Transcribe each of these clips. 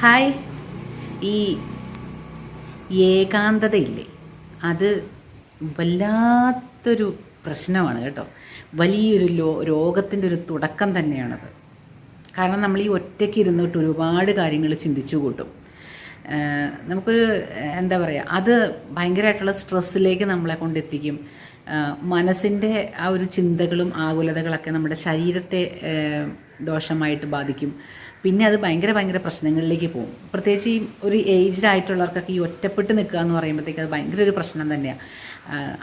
Hi. ഈ ഏകാന്തതയില്ലേ? അത് വല്ലാത്തൊരു പ്രശ്നമാണ് കേട്ടോ. വലിയൊരു ലോ രോഗത്തിന്റെ ഒരു തുടക്കം തന്നെയാണത്. കാരണം നമ്മൾ ഈ ഒറ്റയ്ക്ക് ഇരുന്നിട്ട് ഒരുപാട് കാര്യങ്ങൾ ചിന്തിച്ചു കൂട്ടും. നമുക്കൊരു എന്താ പറയുക അത് ഭയങ്കരമായിട്ടുള്ള സ്ട്രെസ്സിലേക്ക് നമ്മളെ കൊണ്ടെത്തിക്കും. മനസ്സിന്റെ ആ ഒരു ചിന്തകളും ആകുലതകളൊക്കെ നമ്മുടെ ശരീരത്തെ ദോഷമായിട്ട് ബാധിക്കും. പിന്നെ അത് ഭയങ്കര ഭയങ്കര പ്രശ്നങ്ങളിലേക്ക് പോകും. പ്രത്യേകിച്ച് ഈ ഒരു ഏജ്ഡ് ആയിട്ടുള്ളവർക്കൊക്കെ ഈ ഒറ്റപ്പെട്ട് നിൽക്കുക എന്ന് പറയുമ്പോഴത്തേക്ക് അത് ഭയങ്കര ഒരു പ്രശ്നം തന്നെയാണ്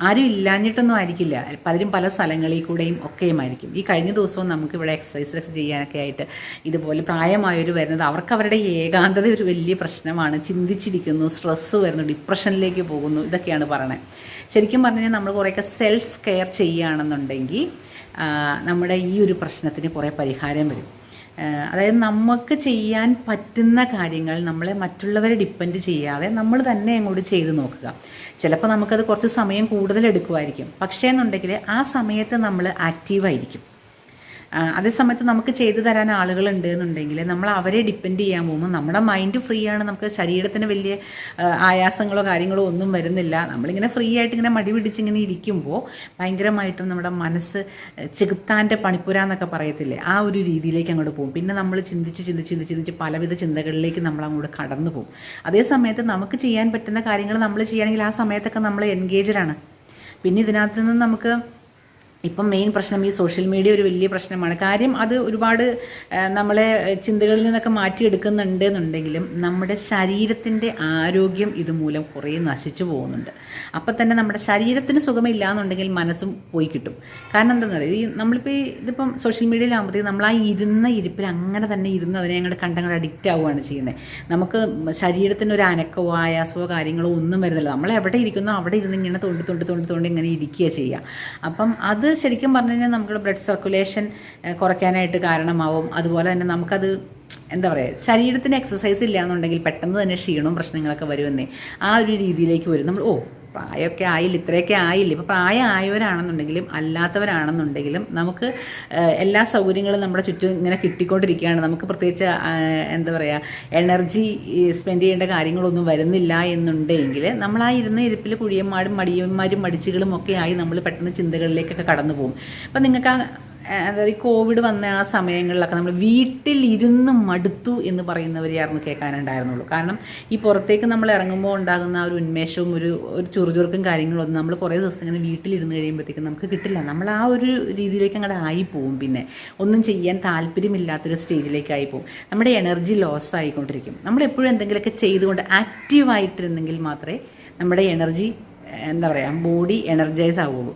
ആരും ഇല്ലാഞ്ഞിട്ടൊന്നും ആയിരിക്കില്ല. പലരും പല സ്ഥലങ്ങളിൽ കൂടെയും ഒക്കെയുമായിരിക്കും ഈ കഴിഞ്ഞ ദിവസവും നമുക്ക് ഇവിടെ എക്സസൈസ് ഒക്കെ ചെയ്യാനൊക്കെ ആയിട്ട് ഇതുപോലെ പ്രായമായവർ വരുന്നത് അവർക്ക് അവരുടെ ഏകാന്തത ഒരു വലിയ പ്രശ്നമാണ്. ചിന്തിച്ചിരിക്കുന്നു സ്ട്രെസ്സ് വരുന്നു ഡിപ്രഷനിലേക്ക് പോകുന്നു ഇതൊക്കെയാണ് പറയണത് ശരിക്കും പറഞ്ഞു കഴിഞ്ഞാൽ നമ്മൾ കുറേയൊക്കെ സെൽഫ് കെയർ ചെയ്യുകയാണെന്നുണ്ടെങ്കിൽ നമ്മുടെ ഈ ഒരു പ്രശ്നത്തിന് കുറേ പരിഹാരം വരും. അതായത് നമുക്ക് ചെയ്യാൻ പറ്റുന്ന കാര്യങ്ങൾ നമ്മളെ മറ്റുള്ളവരെ ഡിപ്പെൻഡ് ചെയ്യാതെ നമ്മൾ തന്നെ അങ്ങോട്ട് ചെയ്ത് നോക്കുക. ചിലപ്പോൾ നമുക്കത് കുറച്ച് സമയം കൂടുതൽ എടുക്കുമായിരിക്കും പക്ഷേ എന്നുണ്ടെങ്കിൽ ആ സമയത്ത് നമ്മൾ ആക്റ്റീവായിരിക്കും. അതേ സമയത്ത് നമുക്ക് ചെയ്തു തരാൻ ആളുകളുണ്ട് എന്നുണ്ടെങ്കിൽ നമ്മൾ അവരെ ഡിപ്പെൻഡ് ചെയ്യാൻ പോകുമ്പോൾ നമ്മുടെ മൈൻഡ് ഫ്രീ ആണ്. നമുക്ക് ശരീരത്തിന് വലിയ ആയാസങ്ങളോ കാര്യങ്ങളോ ഒന്നും വരുന്നില്ല. നമ്മളിങ്ങനെ ഫ്രീ ആയിട്ട് ഇങ്ങനെ മടി പിടിച്ചിങ്ങനെ ഇരിക്കുമ്പോൾ ഭയങ്കരമായിട്ടും നമ്മുടെ മനസ്സ് ചെകുത്താന്റെ പണിപ്പുര എന്നൊക്കെ പറയത്തില്ലേ? ആ ഒരു രീതിയിലേക്ക് അങ്ങോട്ട് പോകും. പിന്നെ നമ്മൾ ചിന്തിച്ച് ചിന്തിച്ച് ചിന്തിച്ച് ചിന്തിച്ച് പലവിധ ചിന്തകളിലേക്ക് നമ്മൾ അങ്ങോട്ട് കടന്നു പോകും. അതേ സമയത്ത് നമുക്ക് ചെയ്യാൻ പറ്റുന്ന കാര്യങ്ങൾ നമ്മൾ ചെയ്യുകയാണെങ്കിൽ ആ സമയത്തൊക്കെ നമ്മൾ എൻഗേജഡ് ആണ്. പിന്നെ ഇതിനകത്ത് നിന്ന് നമുക്ക് ഇപ്പം മെയിൻ പ്രശ്നം ഈ സോഷ്യൽ മീഡിയ ഒരു വലിയ പ്രശ്നമാണ്. കാര്യം അത് ഒരുപാട് നമ്മളെ ചിന്തകളിൽ നിന്നൊക്കെ മാറ്റിയെടുക്കുന്നുണ്ട് എന്നുണ്ടെങ്കിലും നമ്മുടെ ശരീരത്തിന്റെ ആരോഗ്യം ഇതുമൂലം കുറേ നശിച്ചു പോകുന്നുണ്ട്. അപ്പം തന്നെ നമ്മുടെ ശരീരത്തിന് സുഖമില്ല എന്നുണ്ടെങ്കിൽ മനസ്സും പോയി കിട്ടും. കാരണം എന്താണെന്ന് പറയുക ഈ നമ്മളിപ്പോൾ ഇതിപ്പം സോഷ്യൽ മീഡിയയിലാകുമ്പോഴത്തേക്ക് നമ്മൾ ആ ഇരുന്ന ഇരിപ്പിൽ അങ്ങനെ തന്നെ ഇരുന്ന് അതിനെ ഞങ്ങളുടെ കണ്ടങ്ങൾ അഡിക്റ്റ് ആവുകയാണ് ചെയ്യുന്നത്. നമുക്ക് ശരീരത്തിന് ഒരു അനക്കമോ ആയാസമോ കാര്യങ്ങളോ ഒന്നും വരുന്നില്ല. നമ്മൾ എവിടെ ഇരിക്കുന്നോ അവിടെ ഇരുന്ന് ഇങ്ങനെ തോണ്ടി തോണ്ടി തോണ്ടി തോണ്ടി ഇങ്ങനെ ഇരിക്കുക ചെയ്യുക. അപ്പം അത് ശരിക്കും പറഞ്ഞു കഴിഞ്ഞാൽ നമ്മുടെ ബ്ലഡ് സർക്കുലേഷൻ കുറയ്ക്കാനായിട്ട് കാരണമാവും. അതുപോലെ തന്നെ നമുക്കത് എന്താ പറയുക ശരീരത്തിന് എക്സസൈസ് ഇല്ല എന്നുണ്ടെങ്കിൽ പെട്ടെന്ന് തന്നെ ക്ഷീണവും പ്രശ്നങ്ങളൊക്കെ വരുമെന്നേ ആ ഒരു രീതിയിലേക്ക് വരും. നമ്മൾ ഓ പ്രായമൊക്കെ ആയില്ല ഇത്രയൊക്കെ ആയില്ല. ഇപ്പോൾ പ്രായം ആയവരാണെന്നുണ്ടെങ്കിലും അല്ലാത്തവരാണെന്നുണ്ടെങ്കിലും നമുക്ക് എല്ലാ സൗകര്യങ്ങളും നമ്മുടെ ചുറ്റും ഇങ്ങനെ കിട്ടിക്കൊണ്ടിരിക്കുകയാണ്. നമുക്ക് പ്രത്യേകിച്ച് എന്താ പറയുക എനർജി സ്പെൻഡ് ചെയ്യേണ്ട കാര്യങ്ങളൊന്നും വരുന്നില്ല എന്നുണ്ടെങ്കിൽ നമ്മൾ ആ ഇരുന്ന ഇരിപ്പിൽ കുഴിയന്മാരും മടിയന്മാരും മടിച്ചുകളും ഒക്കെ ആയി നമ്മൾ പെട്ടെന്ന് ചിന്തകളിലേക്കൊക്കെ കടന്നു പോകും അപ്പം നിങ്ങൾക്ക് ആ അതായത് ഈ കോവിഡ് വന്ന ആ സമയങ്ങളിലൊക്കെ നമ്മൾ വീട്ടിലിരുന്ന് മടുത്തു എന്ന് പറയുന്നവരെയായിരുന്നു കേൾക്കാനുണ്ടായിരുന്നുള്ളൂ. കാരണം ഈ പുറത്തേക്ക് നമ്മൾ ഇറങ്ങുമ്പോൾ ഉണ്ടാകുന്ന ആ ഒരു ഉന്മേഷവും ഒരു ഒരു ചുറുചുറുക്കും കാര്യങ്ങളും ഒന്നും നമ്മൾ കുറേ ദിവസം ഇങ്ങനെ വീട്ടിലിരുന്ന് കഴിയുമ്പോഴത്തേക്കും നമുക്ക് കിട്ടില്ല. നമ്മൾ ആ ഒരു രീതിയിലേക്ക് അങ്ങോട്ട് ആയി പിന്നെ. ഒന്നും ചെയ്യാൻ താല്പര്യമില്ലാത്തൊരു സ്റ്റേജിലേക്ക് ആയി പോകും നമ്മുടെ എനർജി ലോസ് ആയിക്കൊണ്ടിരിക്കും. നമ്മൾ എപ്പോഴും എന്തെങ്കിലുമൊക്കെ ചെയ്തുകൊണ്ട് ആക്റ്റീവായിട്ടിരുന്നെങ്കിൽ മാത്രമേ നമ്മുടെ എനർജി എന്താ പറയുക ബോഡി എനർജൈസ് ആവുള്ളൂ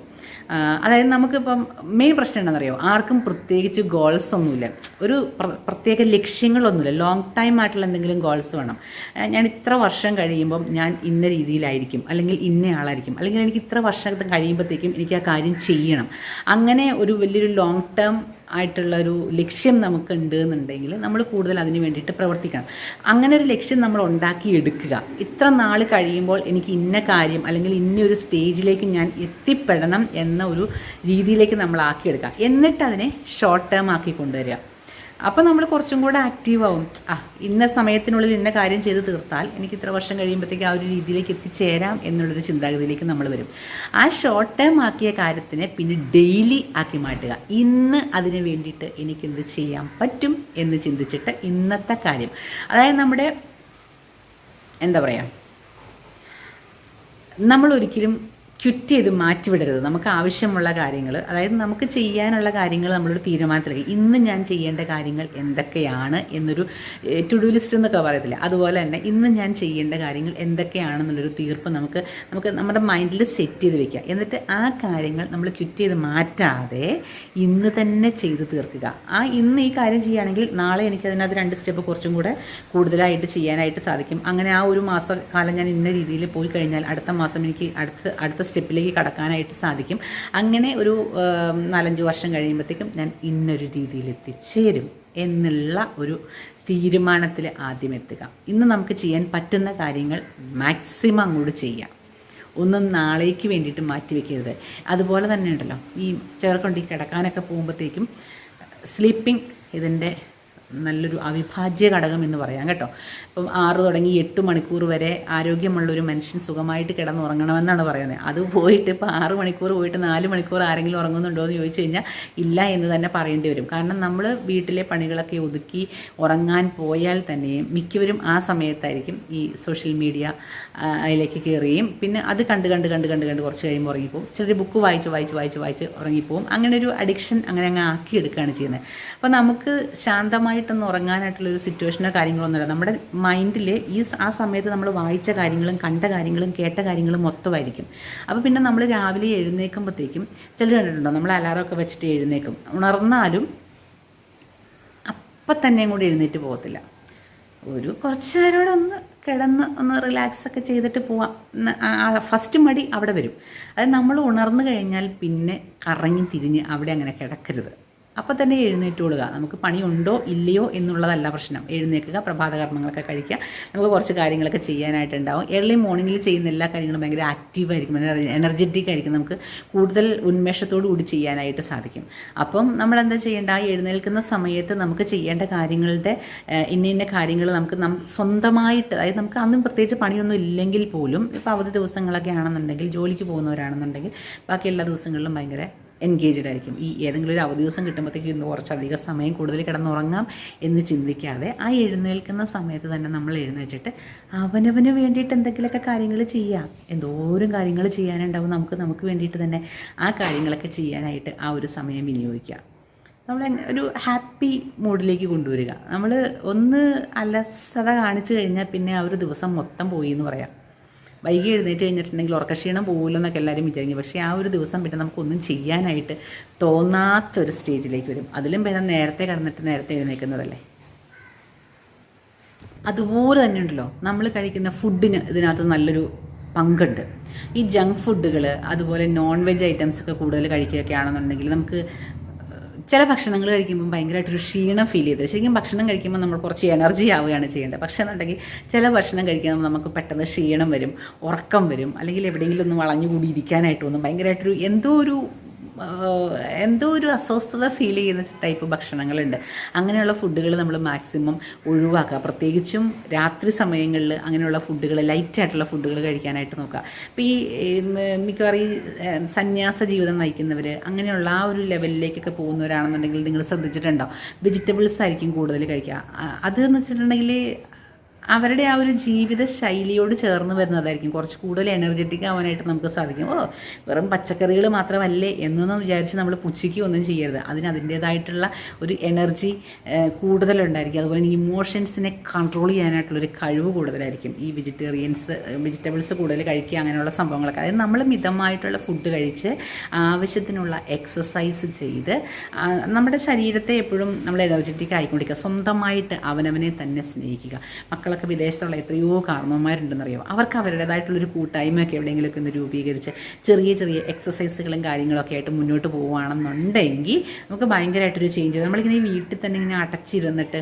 അതായത് നമുക്കിപ്പം മെയിൻ പ്രശ്നം എന്താണെന്നറിയോ? ആർക്കും പ്രത്യേകിച്ച് ഗോൾസ് ഒന്നുമില്ല. ഒരു പ്ര- പ്രത്യേക ലക്ഷ്യങ്ങളൊന്നുമില്ല. ലോങ് ടൈം ആയിട്ടുള്ള എന്തെങ്കിലും ഗോൾസ് വേണം. ഞാൻ ഇത്ര വർഷം കഴിയുമ്പം ഞാൻ ഇന്ന രീതിയിലായിരിക്കും. അല്ലെങ്കിൽ ഇന്ന ആളായിരിക്കും. അല്ലെങ്കിൽ എനിക്ക് ഇത്ര വർഷം കഴിയുമ്പോഴത്തേക്കും എനിക്ക് ആ കാര്യം ചെയ്യണം. അങ്ങനെ ഒരു വലിയൊരു ലോങ് ടേം ആയിട്ടുള്ള ഒരു ലക്ഷ്യം നമുക്ക് ഉണ്ട് എന്നുണ്ടെങ്കിൽ നമ്മൾ കൂടുതൽ അതിന് വേണ്ടിയിട്ട് പ്രവർത്തിക്കണം. അങ്ങനെ ഒരു ലക്ഷ്യം നമ്മൾ ഉണ്ടാക്കിയെടുക്കുക ഇത്ര നാൾ കഴിയുമ്പോൾ എനിക്ക് ഇന്ന കാര്യം അല്ലെങ്കിൽ ഇന്ന ഒരു സ്റ്റേജിലേക്ക് ഞാൻ എത്തിപ്പെടണം എന്ന ഒരു രീതിയിലേക്ക് നമ്മൾ ആക്കിയെടുക്കുക. എന്നിട്ട് അതിനെ ഷോർട്ട് ടേം ആക്കി കൊണ്ടുവരിക. അപ്പോൾ നമ്മൾ കുറച്ചും കൂടെ ആക്റ്റീവ് ആവും. ആ ഇന്ന സമയത്തിനുള്ളിൽ ഇന്ന കാര്യം ചെയ്ത് തീർത്താൽ എനിക്ക് ഇത്ര വർഷം കഴിയുമ്പോഴത്തേക്ക് ആ ഒരു രീതിയിലേക്ക് എത്തിച്ചേരാം എന്നുള്ളൊരു ചിന്താഗതിയിലേക്ക് നമ്മൾ വരും. ആ ഷോർട്ട് ടേം ആക്കിയ കാര്യത്തിനെ പിന്നെ ഡെയിലി ആക്കി മാറ്റുക. ഇന്ന് അതിന് വേണ്ടിയിട്ട് എനിക്ക് എന്ത് ചെയ്യാൻ പറ്റും എന്ന് ചിന്തിച്ചിട്ട് ഇന്നത്തെ കാര്യം. അതായത് നമ്മുടെ എന്താ പറയുക നമ്മൾ ഒരിക്കലും ക്വിറ്റ് ചെയ്ത് മാറ്റിവിടരുത്. നമുക്ക് ആവശ്യമുള്ള കാര്യങ്ങൾ അതായത് നമുക്ക് ചെയ്യാനുള്ള കാര്യങ്ങൾ നമ്മളൊരു തീരുമാനത്തിലേക്ക്. ഇന്ന് ഞാൻ ചെയ്യേണ്ട കാര്യങ്ങൾ എന്തൊക്കെയാണ് എന്നൊരു ടു ഡു ലിസ്റ്റ് എന്നൊക്കെ പറയത്തില്ല? അതുപോലെ തന്നെ ഇന്ന് ഞാൻ ചെയ്യേണ്ട കാര്യങ്ങൾ എന്തൊക്കെയാണെന്നുള്ളൊരു തീർപ്പ് നമുക്ക് നമുക്ക് നമ്മുടെ മൈൻഡിൽ സെറ്റ് ചെയ്ത് വെക്കുക. എന്നിട്ട് ആ കാര്യങ്ങൾ നമ്മൾ ക്വിറ്റ് ചെയ്ത് മാറ്റാതെ ഇന്ന് തന്നെ ചെയ്ത് തീർക്കുക. ആ ഇന്ന് ഈ കാര്യം ചെയ്യുകയാണെങ്കിൽ നാളെ എനിക്ക് അതിനകത്ത് രണ്ട് സ്റ്റെപ്പ് കുറച്ചും കൂടെ കൂടുതലായിട്ട് ചെയ്യാനായിട്ട് സാധിക്കും. അങ്ങനെ ആ ഒരു മാസക്കാലം ഞാൻ ഇന്ന രീതിയിൽ പോയി കഴിഞ്ഞാൽ അടുത്ത മാസം എനിക്ക് അടുത്ത അടുത്ത സ്റ്റെപ്പിലേക്ക് കടക്കാനായിട്ട് സാധിക്കും. അങ്ങനെ ഒരു നാലഞ്ച് വർഷം കഴിയുമ്പോഴത്തേക്കും ഞാൻ ഇന്നൊരു രീതിയിൽ എത്തിച്ചേരും എന്നുള്ള ഒരു തീരുമാനത്തിൽ ആദ്യം എത്തുക. ഇന്ന് നമുക്ക് ചെയ്യാൻ പറ്റുന്ന കാര്യങ്ങൾ മാക്സിമം അങ്ങോട്ട് ചെയ്യാം. ഒന്നും നാളേക്ക് വേണ്ടിയിട്ട് മാറ്റി വെക്കരുത്. അതുപോലെ തന്നെ ഉണ്ടല്ലോ ഈ ചേർക്കൊണ്ട് ഈ കിടക്കാനൊക്കെ പോകുമ്പോഴത്തേക്കും സ്ലീപ്പിംഗ് ഇതിന്റെ നല്ലൊരു അവിഭാജ്യ ഘടകം എന്ന് പറയാം കേട്ടോ. ഇപ്പം ആറ് തുടങ്ങി എട്ട് മണിക്കൂർ വരെ ആരോഗ്യമുള്ള ഒരു മനുഷ്യൻ സുഖമായിട്ട് കിടന്നുറങ്ങണമെന്നാണ് പറയുന്നത്. അത് പോയിട്ട് ഇപ്പോൾ ആറ് മണിക്കൂർ പോയിട്ട് നാല് മണിക്കൂർ ആരെങ്കിലും ഉറങ്ങുന്നുണ്ടോ എന്ന് ചോദിച്ചു കഴിഞ്ഞാൽ ഇല്ല എന്ന് തന്നെ പറയേണ്ടി വരും. കാരണം നമ്മൾ വീട്ടിലെ പണികളൊക്കെ ഒതുക്കി ഉറങ്ങാൻ പോയാൽ തന്നെയും മിക്കവരും ആ സമയത്തായിരിക്കും ഈ സോഷ്യൽ മീഡിയ അതിലേക്ക് കയറുകയും പിന്നെ അത് കണ്ട് കണ്ട് കണ്ട് കണ്ട് കണ്ട് കുറച്ച് കഴിയുമ്പോൾ ഉറങ്ങിപ്പോവും. ചിലർ ബുക്ക് വായിച്ച് വായിച്ച് വായിച്ച് വായിച്ച് ഉറങ്ങിപ്പോവും. അങ്ങനെ ഒരു അഡിക്ഷൻ അങ്ങനെ അങ്ങ് ആക്കിയെടുക്കുകയാണ് ചെയ്യുന്നത്. അപ്പോൾ നമുക്ക് ശാന്തമായിട്ടൊന്ന് ഉറങ്ങാനായിട്ടുള്ളൊരു സിറ്റുവേഷനോ കാര്യങ്ങളൊന്നുമില്ല. നമ്മുടെ മൈൻഡിൽ ഈ ആ സമയത്ത് നമ്മൾ വായിച്ച കാര്യങ്ങളും കണ്ട കാര്യങ്ങളും കേട്ട കാര്യങ്ങളും മൊത്തമായിരിക്കും. അപ്പോൾ പിന്നെ നമ്മൾ രാവിലെ എഴുന്നേൽക്കുമ്പോഴത്തേക്കും ചിലർ കണ്ടിട്ടുണ്ടോ? നമ്മൾ അലാറമൊക്കെ വെച്ചിട്ട് എഴുന്നേക്കും ഉണർന്നാലും അപ്പം തന്നെ കൂടി എഴുന്നേറ്റ് പോകത്തില്ല. ഒരു കുറച്ച് നേരം കൂടെ ഒന്ന് കിടന്ന് ഒന്ന് റിലാക്സ് ഒക്കെ ചെയ്തിട്ട് പോവാം. ഫസ്റ്റ് മടി അവിടെ വരും. അത് നമ്മൾ ഉണർന്നു കഴിഞ്ഞാൽ പിന്നെ കറങ്ങി തിരിഞ്ഞ് അവിടെ അങ്ങനെ കിടക്കരുത്. അപ്പോൾ തന്നെ എഴുന്നേറ്റ് കൊടുക്കുക നമുക്ക് പണിയുണ്ടോ ഇല്ലയോ എന്നുള്ളതല്ല പ്രശ്നം. എഴുന്നേൽക്കുക പ്രഭാതകർമ്മങ്ങളൊക്കെ കഴിക്കുക. നമുക്ക് കുറച്ച് കാര്യങ്ങളൊക്കെ ചെയ്യാനായിട്ടുണ്ടാവും. ഏർലി മോർണിംഗിൽ ചെയ്യുന്ന എല്ലാ കാര്യങ്ങളും ഭയങ്കര ആക്റ്റീവായിരിക്കും എനർജറ്റിക് ആയിരിക്കും. നമുക്ക് കൂടുതൽ ഉന്മേഷത്തോടു കൂടി ചെയ്യാനായിട്ട് സാധിക്കും. അപ്പം നമ്മൾ എന്താ ചെയ്യേണ്ട? ആ എഴുന്നേൽക്കുന്ന സമയത്ത് നമുക്ക് ചെയ്യേണ്ട കാര്യങ്ങളുടെ ഇന്ന ഇന്ന കാര്യങ്ങൾ നമുക്ക് നം സ്വന്തമായിട്ട് അതായത് നമുക്ക് അന്നും പ്രത്യേകിച്ച് പണിയൊന്നും ഇല്ലെങ്കിൽ പോലും ഇപ്പോൾ അവധി ദിവസങ്ങളൊക്കെ ആണെന്നുണ്ടെങ്കിൽ ജോലിക്ക് പോകുന്നവരാണെന്നുണ്ടെങ്കിൽ ബാക്കി എല്ലാ ദിവസങ്ങളിലും ഭയങ്കര എൻഗേജ്ഡ് ആയിരിക്കും. ഈ ഏതെങ്കിലും ഒരു അവധി ദിവസം കിട്ടുമ്പോഴത്തേക്കും ഇന്ന് കുറച്ചധികം സമയം കൂടുതൽ കിടന്നുറങ്ങാം എന്ന് ചിന്തിക്കാതെ ആ എഴുന്നേൽക്കുന്ന സമയത്ത് തന്നെ നമ്മൾ എഴുന്നേറ്റിട്ട് അവനവന് വേണ്ടിയിട്ട് എന്തെങ്കിലുമൊക്കെ കാര്യങ്ങൾ ചെയ്യാം. എന്തോരം കാര്യങ്ങൾ ചെയ്യാനുണ്ടാവും നമുക്ക് നമുക്ക് വേണ്ടിയിട്ട് തന്നെ ആ കാര്യങ്ങളൊക്കെ ചെയ്യാനായിട്ട് ആ ഒരു സമയം വിനിയോഗിക്കാം. നമ്മൾ ഒരു ഹാപ്പി മൂഡിലേക്ക് കൊണ്ടുവരിക. നമ്മൾ ഒന്ന് അലസത കാണിച്ചു കഴിഞ്ഞാൽ പിന്നെ ആ ഒരു ദിവസം മൊത്തം പോയി എന്ന് പറയാം. വൈകി എഴുന്നേറ്റ് കഴിഞ്ഞിട്ടുണ്ടെങ്കിൽ ഉറക്കക്ഷീണം എന്നൊക്കെ എല്ലാവരും വിചാരിക്കും. പക്ഷേ ആ ഒരു ദിവസം പിന്നെ നമുക്കൊന്നും ചെയ്യാനായിട്ട് തോന്നാത്തൊരു സ്റ്റേജിലേക്ക് വരും. അതിലും ഭേദം നേരത്തെ കിടന്നിട്ട് നേരത്തെ എഴുന്നേൽക്കുന്നതല്ലേ? അതുപോലെ തന്നെ ഉണ്ടല്ലോ നമ്മൾ കഴിക്കുന്ന ഫുഡിന് ഇതിനകത്ത് നല്ലൊരു പങ്കുണ്ട്. ഈ ജങ്ക് ഫുഡുകൾ അതുപോലെ നോൺ വെജ് ഐറ്റംസ് ഒക്കെ കൂടുതൽ കഴിക്കുകയൊക്കെ ആണെന്നുണ്ടെങ്കിൽ നമുക്ക് ചില ഭക്ഷണങ്ങൾ കഴിക്കുമ്പോൾ ഭയങ്കരമായിട്ടൊരു ക്ഷീണം ഫീൽ ചെയ്തത് ശരിക്കും ഭക്ഷണം കഴിക്കുമ്പോൾ നമ്മൾ കുറച്ച് എനർജി ആവുകയാണ് ചെയ്യേണ്ടത്. പക്ഷേ എന്നുണ്ടെങ്കിൽ ചില ഭക്ഷണം കഴിക്കുമ്പോൾ നമുക്ക് പെട്ടെന്ന് ക്ഷീണം വരും ഉറക്കം വരും അല്ലെങ്കിൽ എവിടെയെങ്കിലും ഒന്ന് വളഞ്ഞുകൂടി ഇരിക്കാനായിട്ട് തോന്നും. ഭയങ്കരമായിട്ടൊരു എന്തോ ഒരു എന്തോ ഒരു അസ്വസ്ഥത ഫീൽ ചെയ്യുന്ന ടൈപ്പ് ഭക്ഷണങ്ങളുണ്ട്. അങ്ങനെയുള്ള ഫുഡുകൾ നമ്മൾ മാക്സിമം ഒഴിവാക്കുക. പ്രത്യേകിച്ചും രാത്രി സമയങ്ങളിൽ അങ്ങനെയുള്ള ഫുഡുകൾ ലൈറ്റായിട്ടുള്ള ഫുഡുകൾ കഴിക്കാനായിട്ട് നോക്കുക. അപ്പോൾ ഈ മിക്കവാറും ഈ സന്യാസ ജീവിതം നയിക്കുന്നവർ അങ്ങനെയുള്ള ആ ഒരു ലെവലിലേക്കൊക്കെ പോകുന്നവരാണെന്നുണ്ടെങ്കിൽ നിങ്ങൾ ശ്രദ്ധിച്ചിട്ടുണ്ടോ വെജിറ്റബിൾസ് ആയിരിക്കും കൂടുതൽ കഴിക്കുക. അതെന്ന് വെച്ചിട്ടുണ്ടെങ്കിൽ അവരുടെ ആ ഒരു ജീവിത ശൈലിയോട് ചേർന്ന് വരുന്നതായിരിക്കും. കുറച്ച് കൂടുതൽ എനർജറ്റിക് ആവാനായിട്ട് നമുക്ക് സാധിക്കും. ഓ വെറും പച്ചക്കറികൾ മാത്രമല്ലേ എന്നൊന്നും വിചാരിച്ച് നമ്മൾ പുച്ഛിക്കുക ഒന്നും ചെയ്യരുത്. അതിന് അതിന്റേതായിട്ടുള്ള ഒരു എനർജി കൂടുതലുണ്ടായിരിക്കും. അതുപോലെ തന്നെ ഇമോഷൻസിനെ കൺട്രോൾ ചെയ്യാനായിട്ടുള്ളൊരു കഴിവ് കൂടുതലായിരിക്കും. ഈ വെജിറ്റേറിയൻസ് വെജിറ്റബിൾസ് കൂടുതൽ കഴിക്കുക അങ്ങനെയുള്ള സംഭവങ്ങളൊക്കെ. അതായത് നമ്മൾ മിതമായിട്ടുള്ള ഫുഡ് കഴിച്ച് ആവശ്യത്തിനുള്ള എക്സസൈസ് ചെയ്ത് നമ്മുടെ ശരീരത്തെ എപ്പോഴും നമ്മൾ എനർജറ്റിക് ആയിക്കൊണ്ടിരിക്കുക. സ്വന്തമായിട്ട് അവനവനെ തന്നെ സ്നേഹിക്കുക. മക്കളൊക്കെ വിദേശത്തുള്ള എത്രയോ കാരണവന്മാരുണ്ടെന്നറിയോ അവർക്ക് അവരുടേതായിട്ടുള്ളൊരു കൂട്ടായ്മയൊക്കെ എവിടെയെങ്കിലുമൊക്കെ ഒന്ന് രൂപീകരിച്ച് ചെറിയ ചെറിയ എക്സസൈസുകളും കാര്യങ്ങളൊക്കെ ആയിട്ട് മുന്നോട്ട് പോവുകയാണെന്നുണ്ടെങ്കിൽ നമുക്ക് ഭയങ്കരമായിട്ടൊരു ചേഞ്ച് നമ്മളിങ്ങനെ ഈ വീട്ടിൽ തന്നെ ഇങ്ങനെ അടച്ചിരുന്നിട്ട്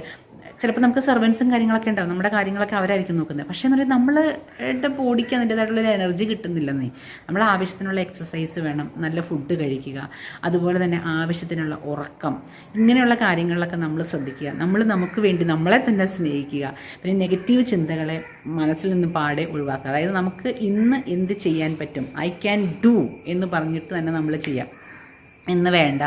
ചിലപ്പോൾ നമുക്ക് സർവൻസും കാര്യങ്ങളൊക്കെ ഉണ്ടാവും. നമ്മുടെ കാര്യങ്ങളൊക്കെ അവരായിരിക്കും നോക്കുന്നത്. പക്ഷേ എന്ന് പറയുന്നത് നമ്മളുടെ ബോഡിക്ക് അതിന്റേതായിട്ടുള്ളൊരു എനർജി കിട്ടുന്നില്ലെന്നേ. നമ്മൾ ആവശ്യത്തിനുള്ള എക്സസൈസ് വേണം നല്ല ഫുഡ് കഴിക്കുക അതുപോലെ തന്നെ ആവശ്യത്തിനുള്ള ഉറക്കം ഇങ്ങനെയുള്ള കാര്യങ്ങളിലൊക്കെ നമ്മൾ ശ്രദ്ധിക്കുക. നമ്മൾ നമുക്ക് വേണ്ടി നമ്മളെ തന്നെ സ്നേഹിക്കുക. പിന്നെ നെഗറ്റീവ് ചിന്തകളെ മനസ്സിൽ നിന്ന് പാടെ ഒഴിവാക്കുക. അതായത് നമുക്ക് ഇന്ന് എന്ത് ചെയ്യാൻ പറ്റും? ഐ ക്യാൻ ഡു എന്ന് പറഞ്ഞിട്ട് തന്നെ നമ്മൾ ചെയ്യാം. ഇന്ന് വേണ്ട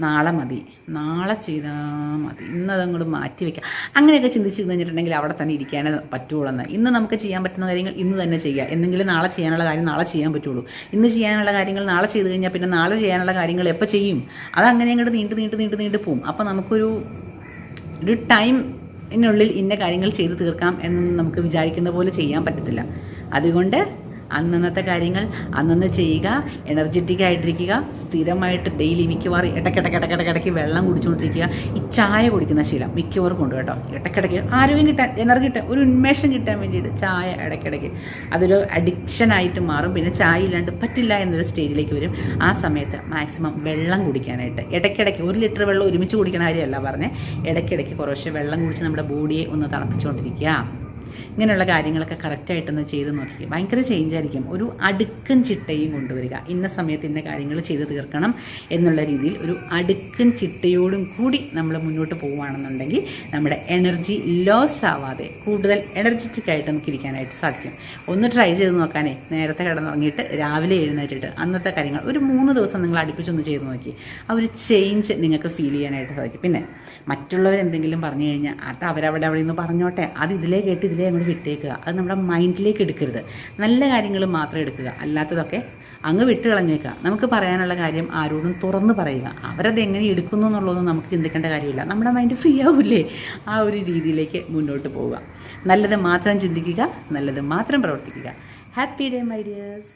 നാളെ മതി. നാളെ ചെയ്താൽ മതി. ഇന്നതങ്ങോട്ട് മാറ്റി വെക്കാം. അങ്ങനെയൊക്കെ ചിന്തിച്ച് കഴിഞ്ഞിട്ടുണ്ടെങ്കിൽ അവിടെ തന്നെ ഇരിക്കാനേ പറ്റുള്ളൂ ഇന്ന് നമുക്ക് ചെയ്യാൻ പറ്റുന്ന കാര്യങ്ങൾ ഇന്ന് തന്നെ ചെയ്യുക. എന്തെങ്കിലും നാളെ ചെയ്യാനുള്ള കാര്യം നാളെ ചെയ്യാൻ പറ്റുള്ളൂ. ഇന്ന് ചെയ്യാനുള്ള കാര്യങ്ങൾ നാളെ ചെയ്ത് കഴിഞ്ഞാൽ പിന്നെ നാളെ ചെയ്യാനുള്ള കാര്യങ്ങൾ എപ്പോൾ ചെയ്യും? അതങ്ങനെ അങ്ങോട്ട് നീണ്ട് നീണ്ട് നീണ്ട് നീണ്ട് പോവും. അപ്പോൾ നമുക്കൊരു ഒരു ടൈം ഇതിനുള്ളിൽ ഇന്ന കാര്യങ്ങൾ ചെയ്ത് തീർക്കാം എന്ന് നമുക്ക് വിചാരിക്കുന്ന പോലെ ചെയ്യാൻ പറ്റത്തില്ല. അതുകൊണ്ട് അന്നന്നത്തെ കാര്യങ്ങൾ അന്നന്ന് ചെയ്യുക എനർജറ്റിക് ആയിട്ടിരിക്കുക സ്ഥിരമായിട്ട് ഡെയിലി മിക്കവാറും ഇടയ്ക്കിടയ്ക്ക് ഇടയ്ക്കിടയ്ക്ക് വെള്ളം കുടിച്ചുകൊണ്ടിരിക്കുക. ഈ ചായ കുടിക്കുന്ന ശീലം മിക്കവാറും കൊണ്ട് കേട്ടോ. ഇടയ്ക്കിടയ്ക്ക് ആരോഗ്യം കിട്ടാൻ എനർജി കിട്ടാൻ ഒരു ഉന്മേഷം കിട്ടാൻ വേണ്ടിയിട്ട് ചായ ഇടയ്ക്കിടയ്ക്ക് അതൊരു അഡിക്ഷനായിട്ട് മാറും. പിന്നെ ചായ ഇല്ലാണ്ട് പറ്റില്ല എന്നൊരു സ്റ്റേജിലേക്ക് വരും. ആ സമയത്ത് മാക്സിമം വെള്ളം കുടിക്കാനായിട്ട്. ഇടയ്ക്കിടയ്ക്ക് ഒരു ലിറ്റർ വെള്ളം ഒരുമിച്ച് കുടിക്കണ കാര്യമല്ല പറഞ്ഞേ. ഇടയ്ക്കിടയ്ക്ക് കുറേശ്ശെ വെള്ളം കുടിച്ച് നമ്മുടെ ബോഡിയെ ഒന്ന് തണുപ്പിച്ചുകൊണ്ടിരിക്കുക. ഇങ്ങനെയുള്ള കാര്യങ്ങളൊക്കെ കറക്റ്റായിട്ടൊന്ന് ചെയ്ത് നോക്കി. ഭയങ്കര ചേഞ്ച് ആയിരിക്കും. ഒരു അടുക്കും ചിട്ടയും കൊണ്ടുവരിക. ഇന്ന സമയത്ത് ഇന്ന കാര്യങ്ങൾ ചെയ്ത് തീർക്കണം എന്നുള്ള രീതിയിൽ ഒരു അടുക്കും ചിട്ടയോടും കൂടി നമ്മൾ മുന്നോട്ട് പോവുകയാണെന്നുണ്ടെങ്കിൽ നമ്മുടെ എനർജി ലോസ് ആവാതെ കൂടുതൽ എനർജറ്റിക് ആയിട്ട് നമുക്ക് ഇരിക്കാനായിട്ട് സാധിക്കും. ഒന്ന് ട്രൈ ചെയ്ത് നോക്കാനേ. നേരത്തെ കിടന്നുറങ്ങിയിട്ട് രാവിലെ എഴുന്നേറ്റിട്ട് അന്നത്തെ കാര്യങ്ങൾ ഒരു മൂന്ന് ദിവസം നിങ്ങൾ അടുപ്പിച്ചൊന്ന് ചെയ്ത് നോക്കി. ആ ഒരു ചേഞ്ച് നിങ്ങൾക്ക് ഫീൽ ചെയ്യാനായിട്ട് സാധിക്കും. പിന്നെ മറ്റുള്ളവർ എന്തെങ്കിലും പറഞ്ഞു കഴിഞ്ഞാൽ അത് അവരവിടെ അവിടെ നിന്ന് പറഞ്ഞോട്ടെ. അത് ഇതിലേ കേട്ട് ഇതിലേ വിട്ടേക്കുക. അത് നമ്മുടെ മൈൻഡിലേക്ക് എടുക്കരുത്. നല്ല കാര്യങ്ങൾ മാത്രം എടുക്കുക. അല്ലാത്തതൊക്കെ അങ്ങ് വിട്ട് കളഞ്ഞേക്കുക. നമുക്ക് പറയാനുള്ള കാര്യം ആരോടും തുറന്ന് പറയുക. അവരത് എങ്ങനെ എടുക്കുന്നു എന്നുള്ളതൊന്നും നമുക്ക് ചിന്തിക്കേണ്ട കാര്യമില്ല. നമ്മുടെ മൈൻഡ് ഫ്രീ ആവില്ലേ ആ ഒരു രീതിയിലേക്ക് മുന്നോട്ട് പോവുക. നല്ലത് മാത്രം ചിന്തിക്കുക നല്ലത് മാത്രം പ്രവർത്തിക്കുക. Happy day my dears